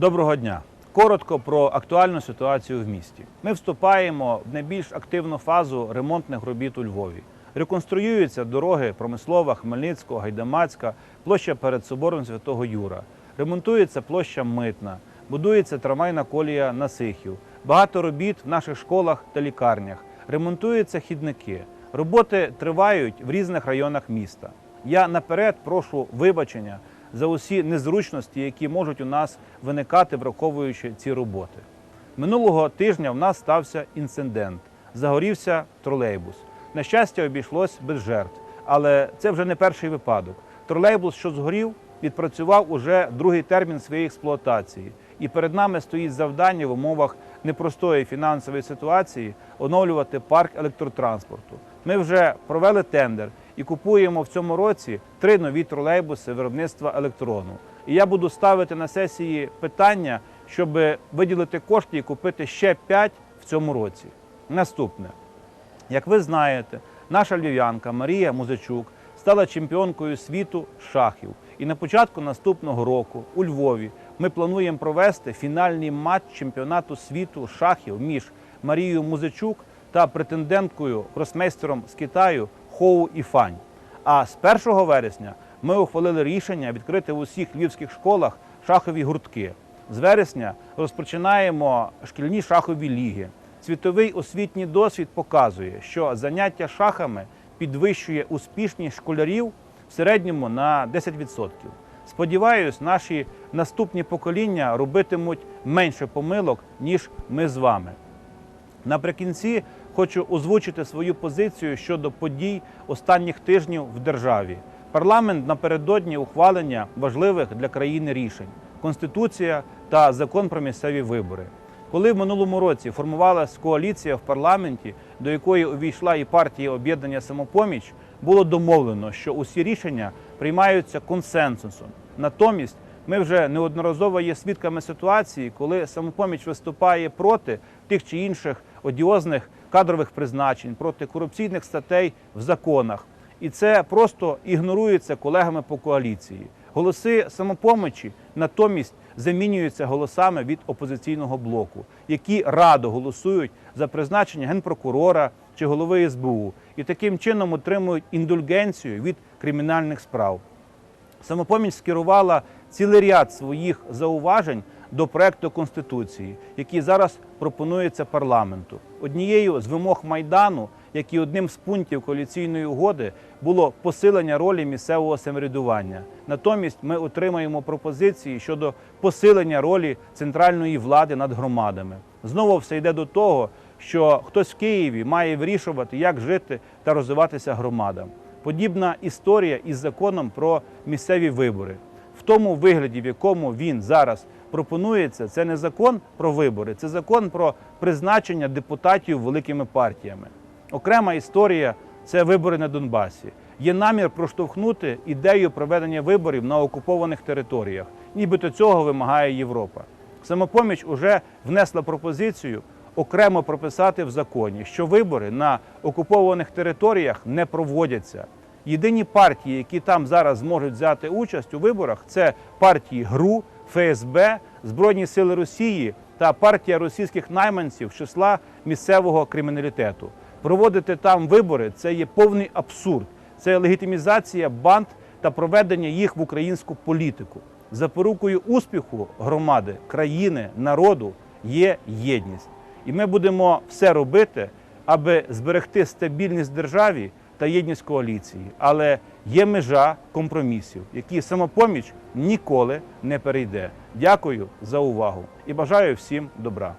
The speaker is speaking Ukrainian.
Доброго дня. Коротко про актуальну ситуацію в місті. Ми вступаємо в найбільш активну фазу ремонтних робіт у Львові. Реконструюються дороги Промислова, Хмельницького, Гайдамацька, площа перед собором Святого Юра. Ремонтується площа Митна, будується трамвайна колія на Сихів. Багато робіт в наших школах та лікарнях. Ремонтуються хідники. Роботи тривають в різних районах міста. Я наперед прошу вибачення за усі незручності, які можуть у нас виникати, враховуючи ці роботи. Минулого тижня в нас стався інцидент. Загорівся тролейбус. На щастя, обійшлось без жертв, але це вже не перший випадок. Тролейбус, що згорів, відпрацював уже другий термін своєї експлуатації. І перед нами стоїть завдання в умовах непростої фінансової ситуації оновлювати парк електротранспорту. Ми вже провели тендер і купуємо в цьому році три нові тролейбуси виробництва електрону. І я буду ставити на сесії питання, щоб виділити кошти і купити ще п'ять в цьому році. Наступне. Як ви знаєте, наша львів'янка Марія Музичук стала чемпіонкою світу шахів. І на початку наступного року у Львові ми плануємо провести фінальний матч чемпіонату світу шахів між Марією Музичук та претенденткою гросмейстером з Китаю Хоу Іфань. А з 1 вересня ми ухвалили рішення відкрити в усіх львівських школах шахові гуртки. З вересня розпочинаємо шкільні шахові ліги. Світовий освітній досвід показує, що заняття шахами підвищує успішність школярів в середньому на 10%. Сподіваюсь, наші наступні покоління робитимуть менше помилок, ніж ми з вами. Наприкінці хочу озвучити свою позицію щодо подій останніх тижнів в державі. Парламент напередодні ухвалення важливих для країни рішень: Конституція та закон про місцеві вибори. Коли в минулому році формувалась коаліція в парламенті, до якої увійшла і партія об'єднання самопоміч, було домовлено, що усі рішення приймаються консенсусом. Натомість ми вже неодноразово є свідками ситуації, коли самопоміч виступає проти тих чи інших одіозних кадрових призначень, проти корупційних статей в законах. І це просто ігнорується колегами по коаліції. Голоси самопомочі натомість замінюються голосами від опозиційного блоку, які радо голосують за призначення генпрокурора чи голови СБУ, і таким чином отримують індульгенцію від кримінальних справ. Самопоміч скерувала цілий ряд своїх зауважень до проекту Конституції, який зараз пропонується парламенту. Однією з вимог Майдану, як і одним з пунктів коаліційної угоди, було посилення ролі місцевого самоврядування. Натомість ми отримаємо пропозиції щодо посилення ролі центральної влади над громадами. Знову все йде до того, що хтось в Києві має вирішувати, як жити та розвиватися громадам. Подібна історія із законом про місцеві вибори. В тому вигляді, в якому він зараз пропонується, це не закон про вибори, це закон про призначення депутатів великими партіями. Окрема історія це вибори на Донбасі. Є намір проштовхнути ідею проведення виборів на окупованих територіях, нібито цього вимагає Європа. Самопоміч уже внесла пропозицію окремо прописати в законі, що вибори на окупованих територіях не проводяться. Єдині партії, які там зараз зможуть взяти участь у виборах, це партії ГРУ, ФСБ, Збройні Сили Росії та партія російських найманців числа місцевого криміналітету. Проводити там вибори це є повний абсурд, це легітимізація банд та проведення їх в українську політику. Запорукою успіху громади, країни, народу є єдність. І ми будемо все робити, аби зберегти стабільність державі та єдність коаліції. Але є межа компромісів, які самопоміч ніколи не перейде. Дякую за увагу і бажаю всім добра.